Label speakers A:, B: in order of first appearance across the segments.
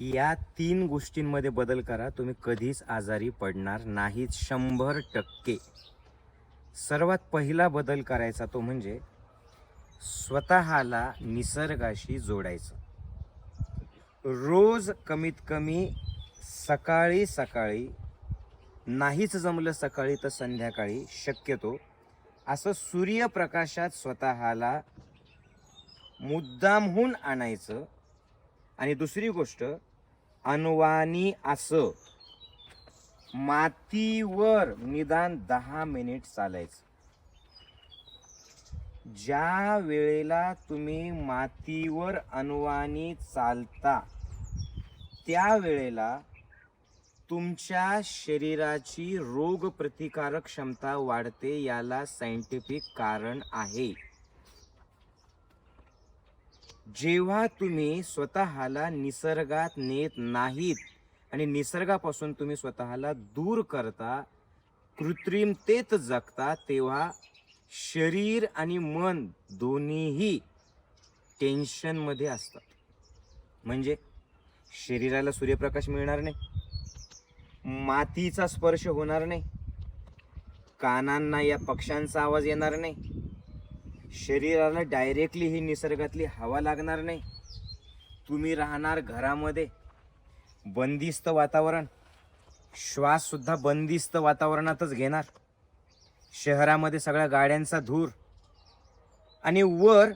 A: या तीन गोष्टींमध्ये बदल करा. तुम्ही कधीच आजारी पडणार नाहीत. शंभर टक्के. सर्वात पहिला बदल करायचा तो म्हणजे स्वतःला निसर्गाशी जोडायचं. रोज कमीत कमी सकाळी सकाळी नाहीच जमलं सकाळी तर संध्याकाळी शक्यतो असं सूर्यप्रकाशात स्वतःला मुद्दामहून आणायचं. आणि दुसरी गोष्ट अनवानी असं. मातीवर निदान दहा मिनिट चालायचं. ज्या वेळेला तुम्ही मातीवर अनवानी चालता त्या वेळेला तुमच्या शरीराची रोगप्रतिकारक क्षमता वाढते याला सायंटिफिक कारण आहे. जेव्हा तुम्ही स्वतःला निसर्गात नेत नाहीत आणि निसर्गापासून तुम्ही स्वतःला दूर करता कृत्रिमतेत जगता तेव्हा शरीर आणि मन दोन्हीही टेन्शनमध्ये असतात. म्हणजे शरीराला सूर्यप्रकाश मिळणार नाही मातीचा स्पर्श होणार नाही कानांना या पक्ष्यांचा आवाज येणार नाही शरीराला डायरेक्टली ही निसर्गातली हवा लागणार नाही. तुम्ही राहणार घरामध्ये. बंदिस्त वातावरण. श्वाससुद्धा बंदिस्त वातावरणातच घेणार. शहरामध्ये सगळ्या गाड्यांचा धूर. आणि वर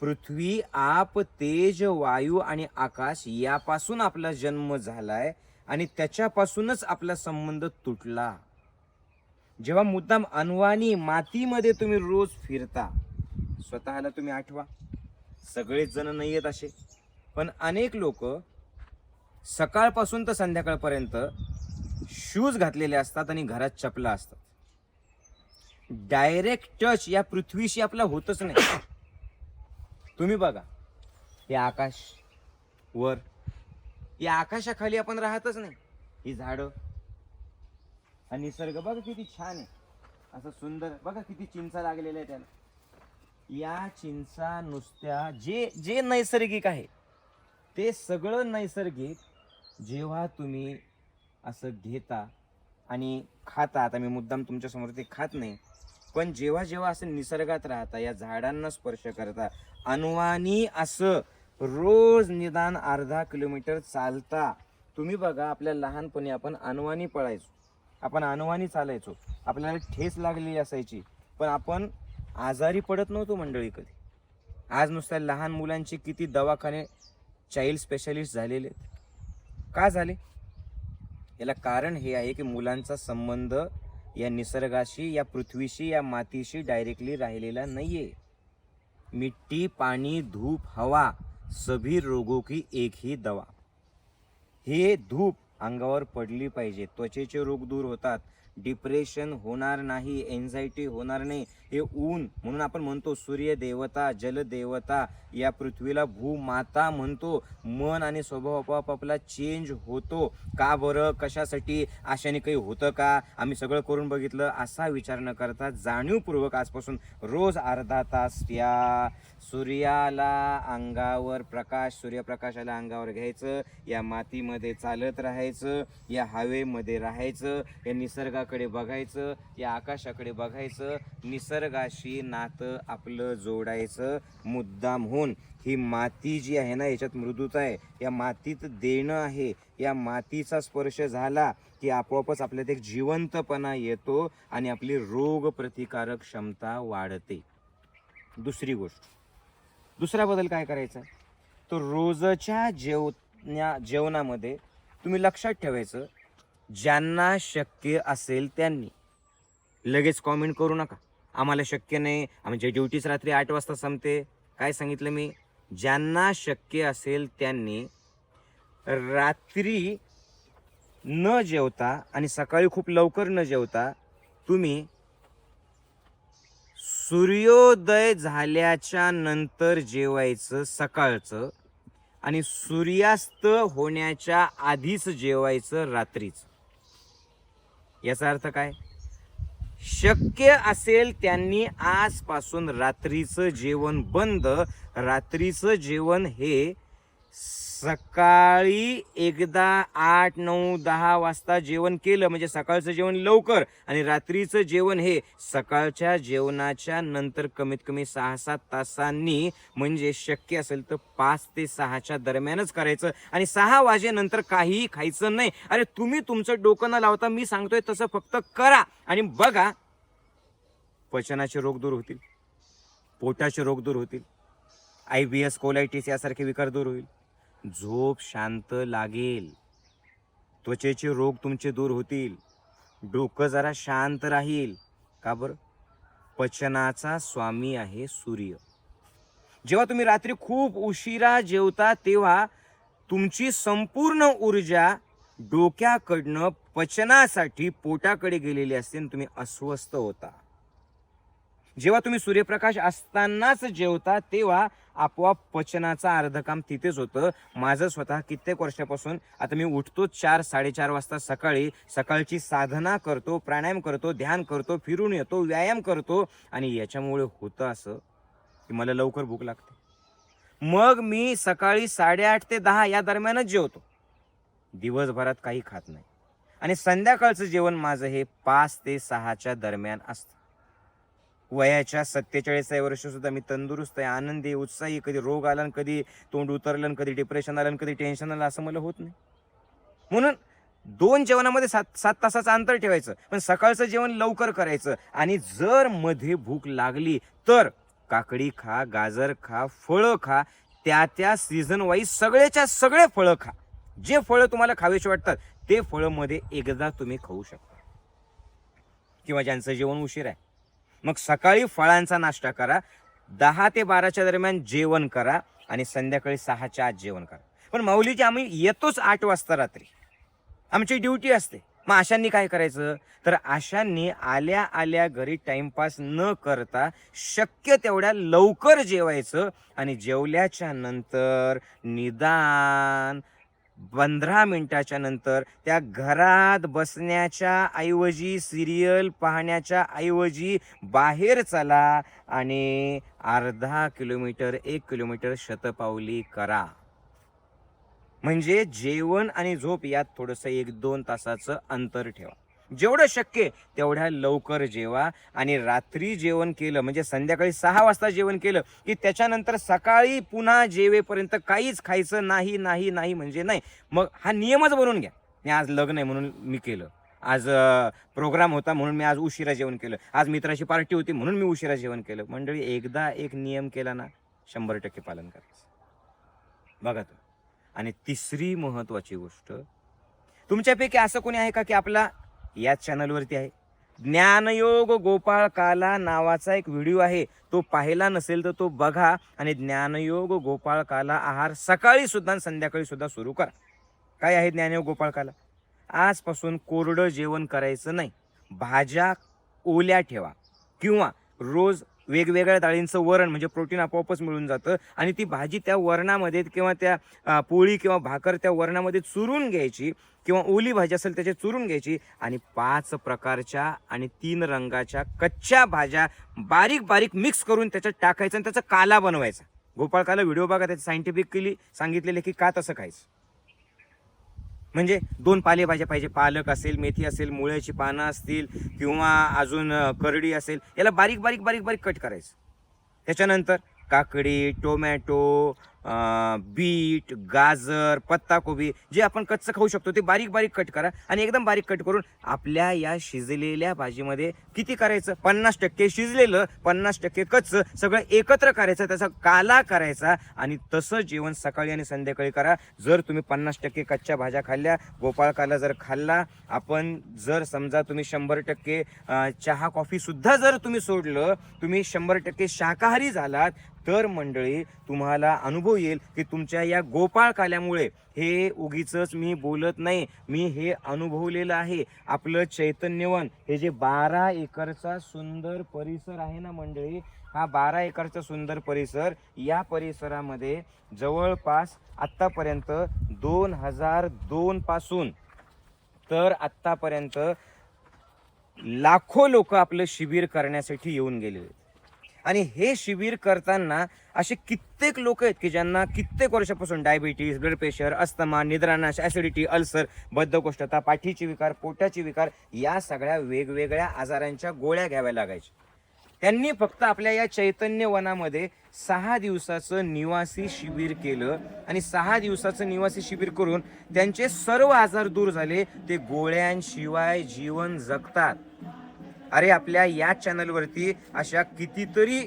A: पृथ्वी आप तेज वायू आणि आकाश यापासून आपला जन्म झालाय आणि त्याच्यापासूनच आपला संबंध तुटला. जेव्हा मुद्दाम अनवाणी मातीमध्ये तुम्ही रोज फिरता स्वतःला तुम्ही आठवा. सगळेच जण नाही आहेत असे. पण अनेक लोक सकाळपासून तर संध्याकाळपर्यंत शूज घातलेले असतात आणि घरात चपला असतात. डायरेक्ट टच या पृथ्वीशी आपला होतच नाही. तुम्ही बघा हे आकाश वर या आकाशाखाली आपण राहतच नाही. ही झाडं हा निसर्ग बघा किती छान आहे. असं सुंदर बघा किती चिंचा लागलेल्या आहे त्याला. या चिंचा नुसत्या जे जे नैसर्गिक आहे ते सगळं नैसर्गिक जेव्हा तुम्ही असं घेता आणि खाता आता मी मुद्दाम तुमच्यासमोर ते खात नाही पण जेव्हा जेव्हा असं निसर्गात राहता या झाडांना स्पर्श करता अनुवानी असं रोज निदान अर्धा किलोमीटर चालता तुम्ही बघा आपल्या लहानपणी आपण अनवानी पळायचो. आपण अनुवानी चालायचो. आपल्याला ठेस लागलेली असायची. पण आपण आजारी पडत नव्हतो मंडळी कधी. आज नुसत्या लहान मुलांचे किती दवाखाने चाइल्ड स्पेशालिस्ट झालेले आहेत. का झाले? याला कारण हे आहे की मुलांचा संबंध या निसर्गाशी या पृथ्वीशी या मातीशी डायरेक्टली राहिलेला नाहीये. मिट्टी पाणी धूप हवा सभी रोगों की एक ही दवा. हे धूप अंगावर पडली पाहिजे. त्वचेचे रोग दूर होतात. डिप्रेशन होणार नाही. एन्झायटी होणार नाही. हे ऊन म्हणून आपण म्हणतो सूर्य देवता जल देवता या पृथ्वीला भूमाता म्हणतो. मन आणि स्वभाव आपोआप आपला चेंज होतो. का बरं? कशासाठी? अशाने काही होतं का? आम्ही सगळं करून बघितलं. असा विचार न करता जाणीवपूर्वक आजपासून रोज अर्धा तास या सूर्याला अंगावर प्रकाश सूर्यप्रकाशाला अंगावर घ्यायचं. या मातीमध्ये चालत राहायचं. या हवेमध्ये राहायचं. या निसर्गाकडे बघायचं. या आकाशाकडे बघायचं. निसर्ग निसर्गाशी नातं आपलं जोडायचं मुद्दाम होऊन ही माती जी आहे ना याच्यात मृदूता आहे. या मातीत देणं आहे. या मातीचा स्पर्श झाला की आपोआपच आपल्यात एक जिवंतपणा येतो आणि आपली रोग प्रतिकारक क्षमता वाढते. दुसरी गोष्ट. दुसरा बदल काय करायचा? तर रोजच्या जेवण्या जेवणामध्ये तुम्ही लक्षात ठेवायचं ज्यांना शक्य असेल त्यांनी. लगेच कॉमेंट करू नका. आम्हाला शक्य नाही. आमची ड्युटीच रात्री आठ वाजता संपते. काय सांगितलं मी? ज्यांना शक्य असेल त्यांनी रात्री न जेवता आणि सकाळी खूप लवकर न जेवता तुम्ही सूर्योदय झाल्याच्यानंतर जेवायचं सकाळचं आणि सूर्यास्त होण्याच्या आधीच जेवायचं रात्रीच. याचा अर्थ काय? शक्य असेल त्यांनी आजपासून रात्रीचं जेवण बंद. रात्रीचं जेवण हे सकाळी एकदा आठ नऊ दहा वाजता जेवण केलं म्हणजे सकाळचं जेवण लवकर आणि रात्रीचं जेवण हे सकाळच्या जेवणाच्या नंतर कमीत कमी सहा सात तासांनी म्हणजे शक्य असेल तर पाच ते सहाच्या दरम्यानच करायचं. आणि सहा वाजेनंतर काहीही खायचं नाही. अरे तुम्ही तुमचं डोकं न लावता मी सांगतोय तसं फक्त करा. आणि बघा पचनाचे रोग दूर होतील. पोटाचे रोग दूर होतील. आय बी एस कोलायटिस यासारखे विकार दूर होईल. झोप शांत लागेल. त्वचेचे रोग तुमचे दूर होतील. डोकं जरा शांत राहील. का बरं? पचनाचा स्वामी आहे सूर्य. जेव्हा तुम्ही रात्री खूप उशिरा जेवता तेव्हा तुमची संपूर्ण ऊर्जा डोक्याकडनं पचनासाठी पोटाकडे गेलेली असते आणि तुम्ही अस्वस्थ होता. जेव्हा तुम्ही सूर्यप्रकाश असतानाच जेवता तेव्हा आपोआप पचनाचा अर्ध काम तिथेच होतं. माझं स्वतः कित्येक वर्षापासून आता मी उठतो चार साडेचार वाजता सकाळी. सकाळची साधना करतो प्राणायाम करतो ध्यान करतो फिरून येतो व्यायाम करतो आणि याच्यामुळे होतं असं की मला लवकर भूक लागते. मग मी सकाळी साडेआठ ते दहा या दरम्यानच जेवतो. दिवसभरात काही खात नाही. आणि संध्याकाळचं जेवण माझं हे पाच ते सहाच्या दरम्यान असतं. वयाच्या सत्तेचाळीसाव्या वर्ष सुद्धा मी तंदुरुस्त आहे आनंदी उत्साही कधी रोग आला कधी तोंड उतरलं कधी डिप्रेशन आलं कधी टेन्शन आलं असं मला होत नाही. म्हणून दोन जेवणामध्ये सात सात तासाचं अंतर ठेवायचं पण सकाळचं जेवण लवकर करायचं आणि जर मध्ये भूक लागली तर काकडी खा गाजर खा फळं खा त्या त्या सीझन वाईज सगळेच्या सगळे फळं खा. जे फळं तुम्हाला खावेशी वाटतात ते फळं मध्ये एकदा तुम्ही खाऊ शकता. किंवा ज्यांचं जेवण उशीर आहे. मग सकाळी फळांचा नाश्ता करा. दहा ते बाराच्या दरम्यान जेवण करा आणि संध्याकाळी सहाच्या आत जेवण करा. पण माऊलीची आम्ही येतोच आठ वाजता रात्री. आमची ड्युटी असते. मग आशांनी काय करायचं? तर आशांनी आल्या आल्या घरी टाइमपास न करता शक्य तेवढ्या लवकर जेवायचं आणि जेवल्याच्या नंतर निदान पंधरा मिनटाच्या नंतर त्या घरात बसण्याच्या ऐवजी सिरियल पाहण्याच्या ऐवजी बाहेर चला आणि अर्धा किलोमीटर एक किलोमीटर शतपावली करा. म्हणजे जेवण आणि झोप यात थोडंसं एक दोन तासाचं अंतर ठेवा. जेवढं शक्य तेवढ्या लवकर जेवा. आणि रात्री जेवण केलं म्हणजे संध्याकाळी सहा वाजता जेवण केलं की त्याच्यानंतर सकाळी पुन्हा जेवेपर्यंत काहीच खायचं नाही नाही नाही म्हणजे नाही. मग हा नियमच बनवून घ्या. मी आज लग्न आहे म्हणून मी केलं. आज प्रोग्राम होता म्हणून मी आज उशिरा जेवण केलं. आज मित्राची पार्टी होती म्हणून मी उशिरा जेवण केलं. मंडळी एकदा एक नियम केला ना शंभर टक्के पालन करायचं. बघा तो आणि तिसरी महत्त्वाची गोष्ट तुमच्यापैकी असं कोणी आहे का की आपला याच चॅनलवरती आहे. ज्ञानयोग गोपाळ काला नावाचा एक व्हिडिओ आहे. तो पाहिला नसेल तर तो बघा आणि ज्ञानयोग गोपाळ काला आहार सकाळी सुद्धा आणि संध्याकाळी सुद्धा सुरू करा. काय आहे ज्ञानयोग गोपाळ काला आजपासून कोरडं जेवण करायचं नाही. भाज्या ओल्या ठेवा किंवा रोज वेगवेगळ्या डाळींचं वरण म्हणजे प्रोटीन आपोआपच मिळून जातं. आणि ती भाजी त्या वरणामध्ये किंवा त्या पोळी किंवा भाकर त्या वरणामध्ये चुरून घ्यायची किंवा ओली भाजी असेल त्याच्यात चुरून घ्यायची आणि पाच प्रकारच्या आणि तीन रंगाच्या कच्च्या भाज्या बारीक बारीक मिक्स करून त्याच्यात टाकायचं आणि त्याचा काला बनवायचा. गोपाळ काला व्हिडिओ बघा त्याचे सायंटिफिकली सांगितलेले की का तसं खायचं. म्हणजे दोन पालेभाज्या पाहिजे पालक असेल मेथी असेल मुळ्याची पानं असतील किंवा अजून करडी असेल याला बारीक बारीक बारीक बारीक कट करायचं. त्याच्यानंतर काकडी टोमॅटो बीट गाजर पत्ताकोबी जे आपण कच्चं खाऊ शकतो ते बारीक बारीक कट करा आणि एकदम बारीक कट करून आपल्या या शिजलेल्या भाजीमध्ये किती करायचं? पन्नास टक्के शिजलेलं पन्नास टक्के कच्चं सगळं एकत्र करायचं त्याचा काला करायचा आणि तसं जेवण सकाळी आणि संध्याकाळी करा. जर तुम्ही पन्नास टक्के कच्च्या भाज्या खाल्ल्या गोपाळकाला जर खाल्ला आपण जर समजा तुम्ही शंभर टक्के चहा कॉफीसुद्धा जर तुम्ही सोडलं तुम्ही शंभर टक्के शाकाहारी झालात तर मंडळी तुम्हाला अनुभव येईल की तुमच्या या गोपाळ काल्यामुळे हे उगीच मी बोलत नाही मी हे अनुभवलेलं आहे आपलं चैतन्यवन हे जे बारा एकरचा सुंदर परिसर आहे ना मंडळी हा बारा एकरचा सुंदर परिसर या परिसरामध्ये जवळपास आत्तापर्यंत दोन हजार दोनपासून तर आत्तापर्यंत लाखो लोक आपलं शिबिर करण्यासाठी येऊन गेले आहेत. आणि हे शिबिर करताना असे कित्येक लोक आहेत की ज्यांना कित्येक वर्षापासून डायबिटीज ब्लड प्रेशर अस्थमा निद्रानाश ॲसिडिटी अल्सर बद्धकोष्ठता पाठीची विकार पोटाची विकार या सगळ्या वेगवेगळ्या आजारांच्या गोळ्या घ्याव्या लागायच्या. त्यांनी फक्त आपल्या या चैतन्य वनामध्ये सहा दिवसाचं निवासी शिबिर केलं आणि सहा दिवसाचं निवासी शिबिर करून त्यांचे सर्व आजार दूर झाले ते गोळ्यांशिवाय जीवन जगतात. अरे आपल्या या चॅनलवरती अशा कितीतरी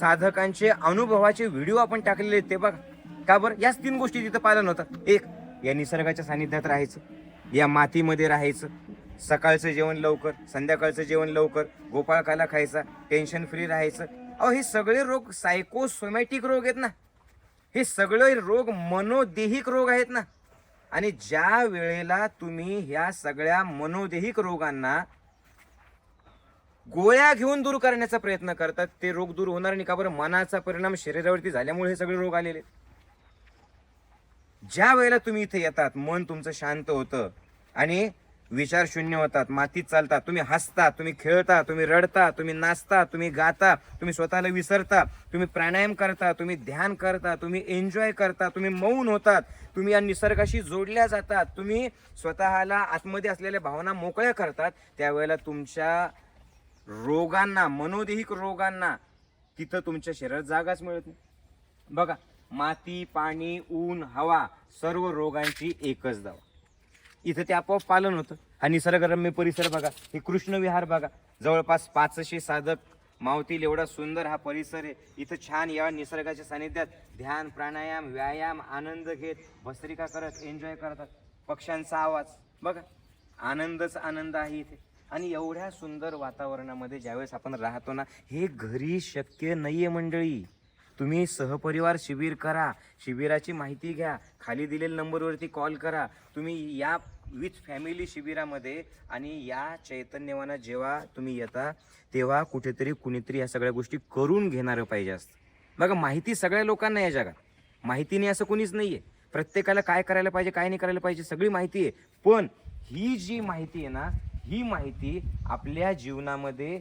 A: साधकांचे अनुभवाचे व्हिडिओ आपण टाकलेले आहेत ते बघा. का बरं? याच तीन गोष्टी तिथं पालन होतात एक या निसर्गाच्या सानिध्यात राहायचं. या मातीमध्ये राहायचं. सकाळचं जेवण लवकर संध्याकाळचं जेवण लवकर गोपाळकाला खायचा टेन्शन फ्री राहायचं. अहो हे सगळे रोग सायकोसोमॅटिक रोग आहेत ना. हे सगळे रोग मनोदेहिक रोग आहेत ना. आणि ज्या वेळेला तुम्ही ह्या सगळ्या मनोदेहिक रोगांना गोळ्या घेऊन दूर करण्याचा प्रयत्न करतात. ते रोग दूर होणार नाही का बरं? मनाचा परिणाम शरीरावरती झाल्यामुळे हे सगळे रोग आलेले ज्या वेळेला तुम्ही इथे येतात मन तुमचं शांत होतं आणि विचार शून्य होतात मातीत चालतात तुम्ही हसता तुम्ही खेळता तुम्ही रडता तुम्ही नाचता तुम्ही गाता तुम्ही स्वतःला विसरता तुम्ही प्राणायाम करता तुम्ही ध्यान करता तुम्ही एन्जॉय करता तुम्ही मौन होतात तुम्ही या निसर्गाशी जोडल्या जातात तुम्ही स्वतःला आतमध्ये असलेल्या भावना मोकळ्या करतात त्यावेळेला तुमच्या रोगांना मनोदेहिक रोगांना तिथं तुमच्या शरीरात जागाच मिळत नाही. बघा माती पाणी ऊन हवा सर्व रोगांची एकच दवा. इथं ते आपोआप पालन होतं. हा निसर्गरम्य परिसर बघा हे कृष्णविहार बघा. जवळपास पाचशे साधक मावतील एवढा सुंदर हा परिसर आहे. इथं छान या निसर्गाच्या सानिध्यात ध्यान प्राणायाम व्यायाम आनंद घेत भस्त्रिका करत एन्जॉय करतात. पक्ष्यांचा आवाज बघा. आनंदच आनंद आहे इथे. आणि एवढ्या सुंदर वातावरणामध्ये ज्यावेळेस आपण राहतो ना हे घरी शक्य नाही आहे मंडळी. तुम्ही सहपरिवार शिबिर करा शिबिराची माहिती घ्या खाली दिलेल्या नंबरवरती कॉल करा. तुम्ही या विथ फॅमिली शिबिरामध्ये आणि या चैतन्यवाना जेव्हा तुम्ही येता तेव्हा कुठेतरी कुणीतरी या सगळ्या गोष्टी करून घेणारं पाहिजे असतं. बघा माहिती सगळ्या लोकांना या जगात. माहिती नाही असं कुणीच आहे प्रत्येकाला काय करायला पाहिजे काय नाही करायला पाहिजे सगळी माहिती आहे. पण ही जी माहिती आहे ना ही माहिती आपल्या जीवनामध्ये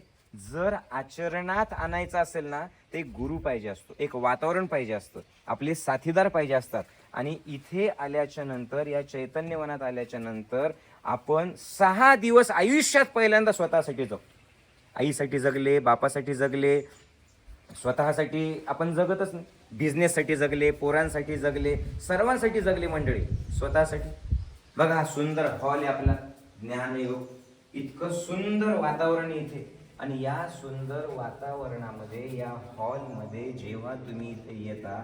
A: जर आचरणात आणायचं असेल ना ते एक गुरु पाहिजे असतो. एक वातावरण पाहिजे असतं. आपले साथीदार पाहिजे असतात. आणि इथे आल्याच्यानंतर या चैतन्यवनात आल्याच्यानंतर आपण सहा दिवस आयुष्यात पहिल्यांदा स्वतःसाठी जगतो. आईसाठी जगले बापासाठी जगले स्वतःसाठी आपण जगतच नाही. बिझनेससाठी जगले पोरांसाठी जगले सर्वांसाठी जगले मंडळी. स्वतःसाठी. बघा हा सुंदर हॉल आहे आपला. ज्ञानयोग. इतकं सुंदर वातावरण इथे. आणि या सुंदर वातावरणामध्ये या हॉलमध्ये जेव्हा तुम्ही इथे येता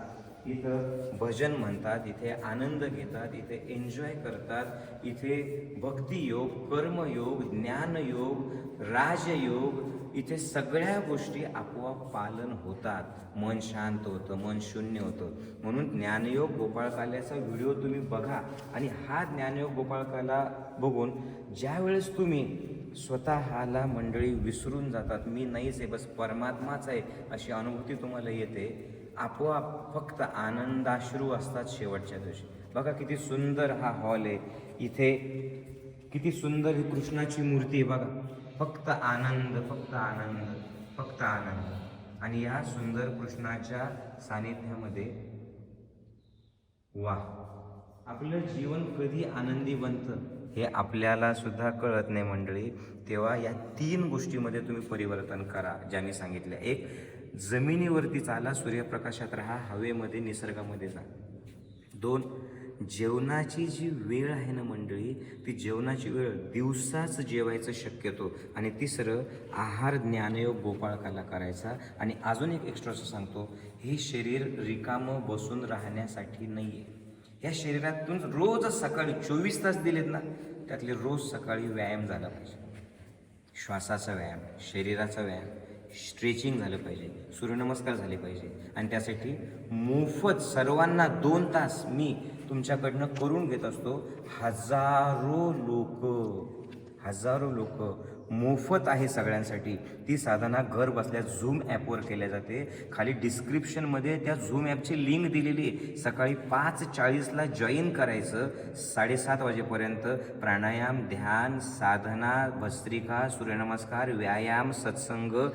A: इथं भजन म्हणतात इथे आनंद घेतात इथे एन्जॉय करतात इथे भक्तियोग कर्मयोग ज्ञानयोग राजयोग इथे सगळ्या गोष्टी आपोआप पालन होतात. मन शांत होतं मन शून्य होतं. म्हणून ज्ञानयोग गोपाळकाल्याचा व्हिडिओ तुम्ही बघा आणि हा ज्ञानयोग गोपाळकाला बघून ज्यावेळेस तुम्ही स्वतःला मंडळी विसरून जातात मी नाहीच आहे बस परमात्माच आहे अशी अनुभूती तुम्हाला येते आपोआप फक्त आनंदाश्रू असतात शेवटच्या दिवशी. बघा किती सुंदर हा हॉल आहे. इथे किती सुंदर ही कृष्णाची मूर्ती आहे बघा. फक्त आनंद फक्त आनंद फक्त आनंद. आणि या सुंदर कृष्णाच्या सानिध्यामध्ये वा. आपलं जीवन कधी आनंदी बनतं हे आपल्याला सुद्धा कळत नाही मंडळी. तेव्हा या तीन गोष्टीमध्ये तुम्ही परिवर्तन करा ज्यांनी सांगितलं एक जमिनीवरती चाला सूर्यप्रकाशात राहा हवेमध्ये निसर्गामध्ये जा. दोन जेवणाची जी वेळ आहे ना मंडळी ती जेवणाची वेळ दिवसाच जेवायचं शक्यतो. आणि तिसरं आहार ज्ञानयोग गोपाळकाला करायचा. आणि अजून एक एक्स्ट्राचं सांगतो हे शरीर रिकामं बसून राहण्यासाठी नाही आहे या शरीरातून रोज सकाळी चोवीस तास दिलेत ना त्यातले रोज सकाळी व्यायाम झाला पाहिजे. श्वासाचा व्यायाम शरीराचा व्यायाम स्ट्रेचिंग झालं पाहिजे सूर्यनमस्कार झाले पाहिजे. आणि त्यासाठी मोफत सर्वांना दोन तास मी तुमच्याकडनं करून घेत असतो. हजारो लोक हजारो लोक मोफत आहे सगळ्यांसाठी. ती साधना घर बसल्या झूम ॲपवर केल्या जाते. खाली डिस्क्रिप्शनमध्ये त्या झूम ॲपची लिंक दिलेली आहे. सकाळी पाच चाळीसला जॉईन करायचं. साडेसात वाजेपर्यंत प्राणायाम ध्यान साधना भस्त्रिका सूर्यनमस्कार व्यायाम सत्संग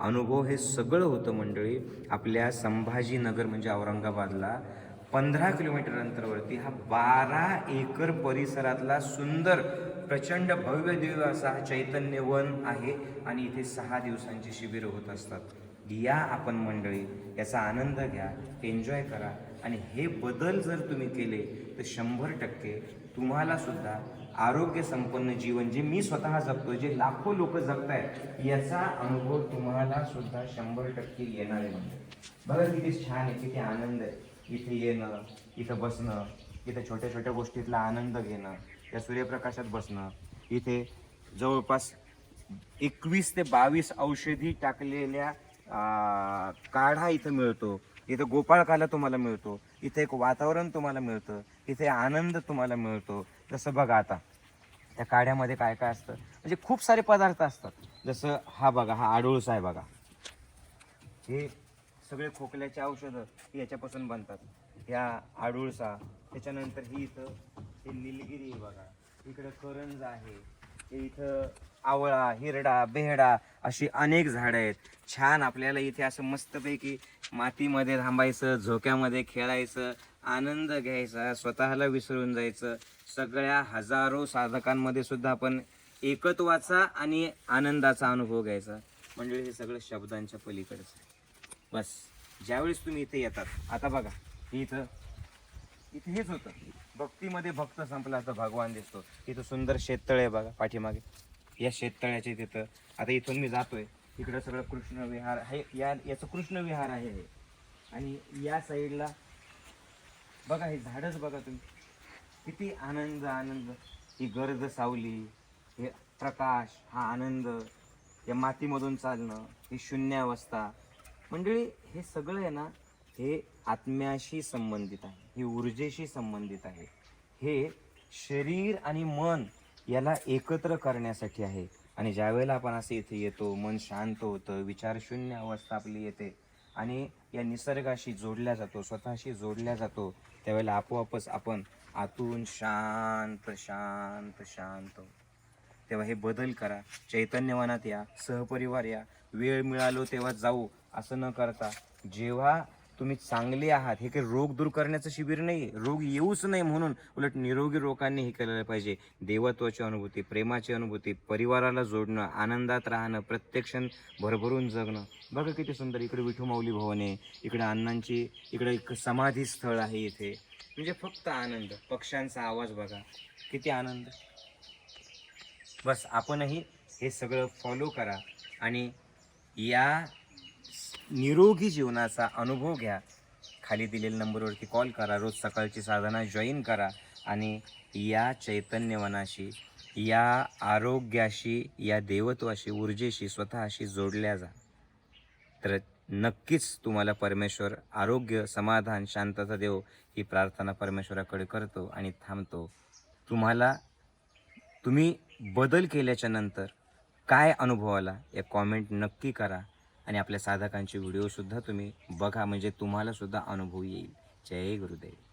A: अनुभव हे सगळं होतं मंडळी. आपल्या संभाजीनगर म्हणजे औरंगाबादला. पंधरा किलोमीटर अंतरावरती हा बारा एकर परिसरातला सुंदर प्रचंड भव्य दिव्य असा हा चैतन्यवन आहे आणि इथे सहा दिवसांची शिबिरं होत असतात. या आपण मंडळी याचा आनंद घ्या एन्जॉय करा आणि हे बदल जर तुम्ही केले तर शंभर टक्के तुम्हाला सुद्धा आरोग्य संपन्न जीवन जे मी स्वतः जगतो जे लाखो लोक जगतायत याचा अनुभव तुम्हाला सुद्धा शंभर टक्के येणार आहे. म्हणजे बघा किती छान आहे किती आनंद आहे. इथे येणं इथं बसणं इथं छोट्या छोट्या गोष्टीतला आनंद घेणं या सूर्यप्रकाशात बसणं. इथे जवळपास एकवीस ते बावीस औषधी टाकलेल्या काढा इथं मिळतो. इथं गोपाळकाला तुम्हाला मिळतो. इथे एक वातावरण तुम्हाला मिळतं. इथे आनंद तुम्हाला मिळतो. जसं बघा आता त्या काढ्यामध्ये काय काय असतं? म्हणजे खूप सारे पदार्थ असतात. जसं हा बघा हा आडूळसा आहे बघा. हे सगळे खोकल्याचे औषधं याच्यापासून बनतात. ह्या आडुळसा त्याच्यानंतर ही इथं हे निलगिरी बघा. इकडं करंज आहे. इथं आवळा हिरडा बेहडा अशी अनेक झाडं आहेत. छान आपल्याला इथे असं मस्तपैकी मातीमध्ये थांबायचं झोक्यामध्ये खेळायचं आनंद घ्यायचा स्वतःला विसरून जायचं. सगळ्या हजारो साधकांमध्ये सुद्धा आपण एकत्वाचा आणि आनंदाचा अनुभव घ्यायचा. म्हणजे हे सगळं शब्दांच्या पलीकडचं आहे. बस. ज्यावेळेस तुम्ही इथे येतात आता बघा इथं इथे हेच होतं. भक्तीमध्ये भक्त संपला तर भगवान दिसतो. इथं सुंदर शेततळ आहे बघा पाठीमागे. या शेततळ्याचे तिथं आता इथून मी जातोय. इकडं सगळं कृष्ण विहार आहे. या याचं कृष्ण विहार आहे हे. आणि या साईडला बघा हे झाडच बघा तुम्ही. किती आनंद आनंद. ही गर्द सावली हे प्रकाश हा आनंद. या मातीमधून चालणं ही शून्यावस्था. मंडळी हे सगळं आहे ना हे आत्म्याशी संबंधित आहे ही ऊर्जेशी संबंधित आहे हे शरीर आणि मन याला एकत्र करण्यासाठी आहे आणि ज्यावेळेला आपण असे इथे येतो मन शांत होतं विचारशून्य अवस्था आपली येते आणि या निसर्गाशी जोडल्या जातो स्वतःशी जोडल्या जातो त्यावेळेला आपोआपच आपण आतून शांत शांत शांत होतो. तेव्हा हे बदल करा. चैतन्यवनात या सहपरिवार या वेळ मिळालो तेव्हा जाऊ असं न करता. जेव्हा तुम्ही चांगले आहात हे काही रोग दूर करण्याचं शिबिर नाही रोग येऊच नाही म्हणून उलट निरोगी रोगांनी हे केलेलं पाहिजे. देवत्वाची अनुभूती प्रेमाची अनुभूती परिवाराला जोडणं आनंदात राहणं प्रत्येक भरभरून जगणं. बघा किती सुंदर इकडे विठू माऊली भवन आहे इकडे अण्णांची इकडे एक समाधी स्थळ आहे इथे. म्हणजे फक्त आनंद. पक्ष्यांचा आवाज बघा. किती आनंद. बस आपणही हे सगळं फॉलो करा आणि या निरोगी जीवनाचा अनुभव घ्या. खाली दिलेल्या नंबरवरती कॉल करा रोज सकाळची साधना जॉईन करा आणि या चैतन्यवनाशी या आरोग्याशी या देवत्वाशी ऊर्जेशी स्वतःशी जोडल्या जा. तर नक्कीच तुम्हाला परमेश्वर आरोग्य समाधान शांतता देव ही प्रार्थना परमेश्वराकडे करतो आणि थांबतो. तुम्हाला तुम्ही बदल केल्याच्यानंतर काय अनुभव आला? या कॉमेंट नक्की करा. आणि आपल्या साधकांचे व्हिडिओसुद्धा तुम्ही बघा. म्हणजे तुम्हालासुद्धा अनुभव येईल. जय गुरुदेव.